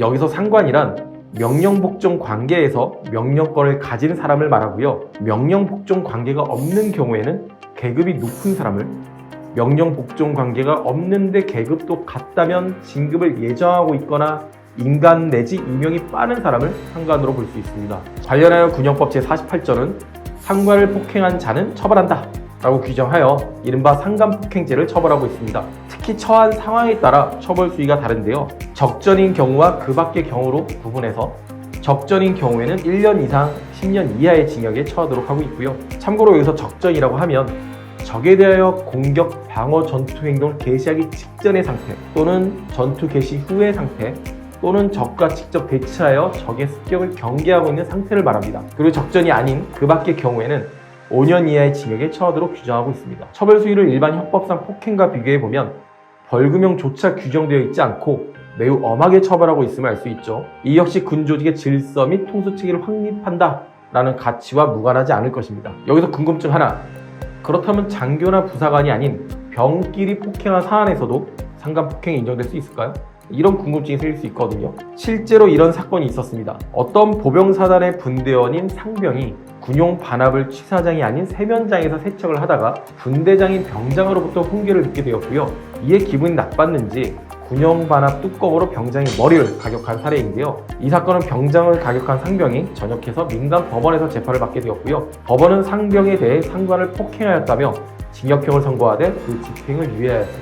여기서 상관이란 명령복종 관계에서 명령권을 가진 사람을 말하고요. 명령복종 관계가 없는 경우에는 계급이 높은 사람을 명령복종 관계가 없는데 계급도 같다면 진급을 예정하고 있거나 인간 내지 임용이 빠른 사람을 상관으로 볼 수 있습니다. 관련하여 군형법 제48조는 상관을 폭행한 자는 처벌한다. 라고 규정하여 이른바 상관폭행죄를 처벌하고 있습니다. 특히 처한 상황에 따라 처벌 수위가 다른데요. 적전인 경우와 그 밖의 경우로 구분해서 적전인 경우에는 1년 이상 10년 이하의 징역에 처하도록 하고 있고요. 참고로 여기서 적전이라고 하면 적에 대하여 공격, 방어, 전투 행동을 개시하기 직전의 상태 또는 전투 개시 후의 상태 또는 적과 직접 대치하여 적의 습격을 경계하고 있는 상태를 말합니다. 그리고 적전이 아닌 그 밖의 경우에는 5년 이하의 징역에 처하도록 규정하고 있습니다. 처벌 수위를 일반 형법상 폭행과 비교해 보면 벌금형조차 규정되어 있지 않고 매우 엄하게 처벌하고 있음을 알 수 있죠. 이 역시 군 조직의 질서 및 통수 체계를 확립한다 라는 가치와 무관하지 않을 것입니다. 여기서 궁금증 하나. 그렇다면 장교나 부사관이 아닌 병끼리 폭행한 사안에서도 상관 폭행이 인정될 수 있을까요? 이런 궁금증이 생길 수 있거든요. 실제로 이런 사건이 있었습니다. 어떤 보병사단의 분대원인 상병이 군용 반합을 취사장이 아닌 세면장에서 세척을 하다가 분대장인 병장으로부터 훈계를 듣게 되었고요. 이에 기분이 나빴는지 군용 반합 뚜껑으로 병장의 머리를 가격한 사례인데요. 이 사건은 병장을 가격한 상병이 전역해서 민간 법원에서 재판을 받게 되었고요. 법원은 상병에 대해 상관을 폭행하였다며 징역형을 선고하되 그 집행을 유예하였습니다.